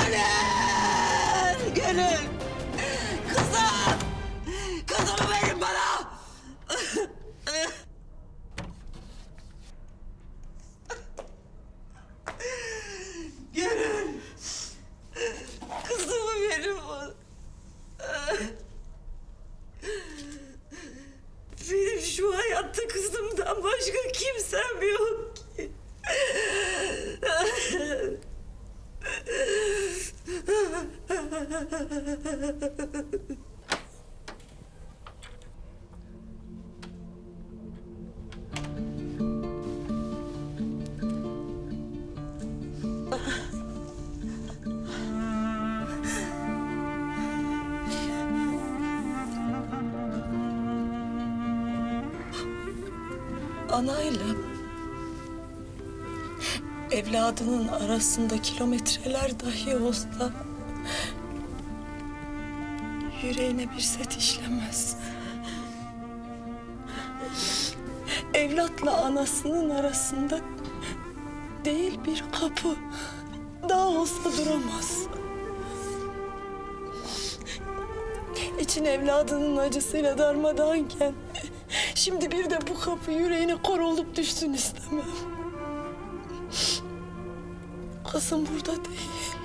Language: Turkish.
Gönül! Gönül! Anayla evladının arasında kilometreler dahi olsa yüreğine bir set işlemez. Evlatla anasının arasında değil bir kapı daha olsa duramaz. İçin evladının acısıyla darmadağınken şimdi bir de bu kapı yüreğine kor olup düşsün istemem. Kızım burada değil.